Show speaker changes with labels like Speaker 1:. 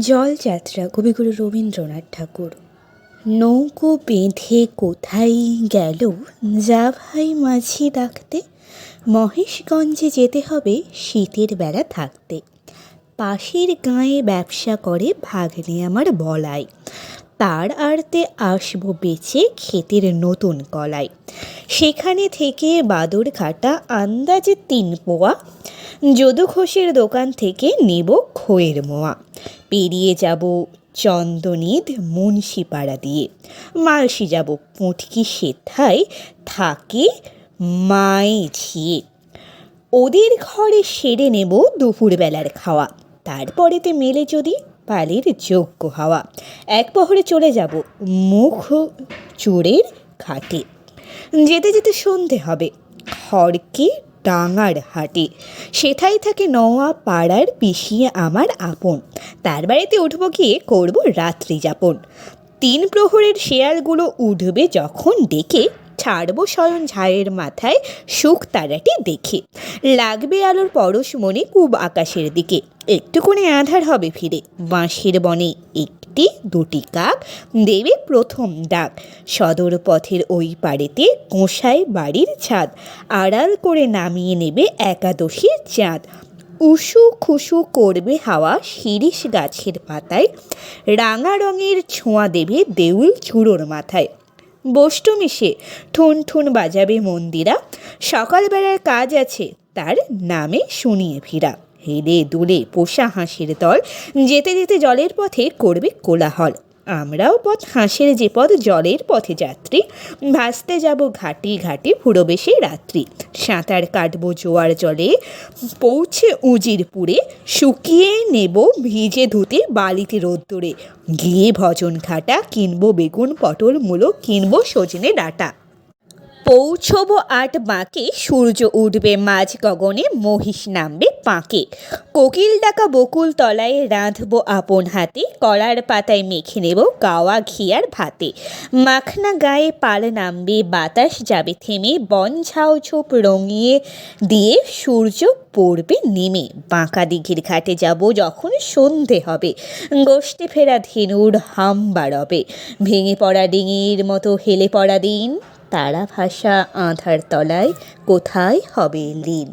Speaker 1: জলযাত্রা কবিগুরু রবীন্দ্রনাথ ঠাকুর। নৌকো বেঁধে কোথায় গেল যা ভাই মাঝি ডাকতে। মহেশগঞ্জে যেতে হবে শীতের বেলা থাকতে। পাশের গাঁয়ে ব্যবসা করে ভাগ্নে আমার বলাই। তার আড়তে আসব বেচে ক্ষেতের নতুন কলাই। সেখানে থেকে বাদর ঘাটা আন্দাজে তিন পোয়া। যদু ঘোষের দোকান থেকে নেব খইয়ের মোয়া। পেরিয়ে যাব চন্দনিদ মুন্সিপাড়া দিয়ে। মালসি যাব পুঁটকি সেথায়, থাকে মায়ে ঝিয়ে। ওদের ঘরে সেরে নেব দুপুরবেলার খাওয়া। তারপরেতে মেলে যদি পালের যোগ্য হাওয়া। এক পহরে চলে যাব মুখ চোরের ঘাটে যেতে যেতে সন্ধে হবে। খড়কে ডাঙার হাটে। সেথায় থাকে নওয়া পাড়ার পিসিয়ে আমার আপন। তার বাড়িতে উঠবো গিয়ে করব রাত্রি যাপন। তিন প্রহরের শেয়ালগুলো উঠবে যখন ডেকে ছাড়বো শয়ন ঝায়ের মাথায় সুখ তারাটি দেখে। লাগবে আলোর পরশ মনে কুব আকাশের দিকে। একটুকুনি আধার হবে ফিরে বাঁশের বনে একটি দুটি কাক দেবে প্রথম ডাক। সদর পথের ওই পাড়েতে গোঁসাই বাড়ির ছাদ। আড়াল করে নামিয়ে নেবে একাদশীর চাঁদ। উসু খুসু করবে হাওয়া শিরিষ গাছের পাতায়। রাঙা রঙের ছোঁয়া দেবে দেউল চূড়োর মাথায়। বষ্টু মিশে ঠুন ঠুন বাজাবে মন্দিরা। সকালবেলার কাজ আছে, তার নামে শুনিয়ে ফিরা। হেলে দুলে পোষা হাঁসের দল, যেতে যেতে জলের পথে করবে কোলাহল। আমরাও পথ, হাঁসের যে পথ, জলের পথে যাত্রী। ভাসতে যাব ঘাটি ঘাটি ফুরবেশে রাত্রি। সাঁতার কাটবো জোয়ার জলে, পৌঁছে উজির উজিরপুরে, শুকিয়ে নেব ভিজে ধুতে বালিতে রোদ্দুরে। গিয়ে ভজন খাটা কিনবো বেগুন, পটল মূলো, কিনবো সজনে ডাঁটা। পৌঁছবো আট বাঁকে, সূর্য উঠবে মাঝ গগনে, মহিষ নামবে পাঁকে। কোকিল ডাকা বকুল তলায় রাঁধবো আপন হাতে, কলার পাতায় মেখে নেব গাওয়া ঘিয়ার ভাতে। মাখনা গায়ে পাল নামবে, বাতাস যাবে থেমে, বন ঝাউ ছোপ রঙিয়ে দিয়ে সূর্য পড়বে নেমে। বাঁকা দিঘির ঘাটে যাব যখন সন্ধে হবে, গোষ্ঠী ফেরা ধেনুর হাম বাড়বে। ভেঙে পড়া ডিঙির মতো হেলে পড়া দিন। তারা ভাষা আধার তলায় কোথায় হবে লীন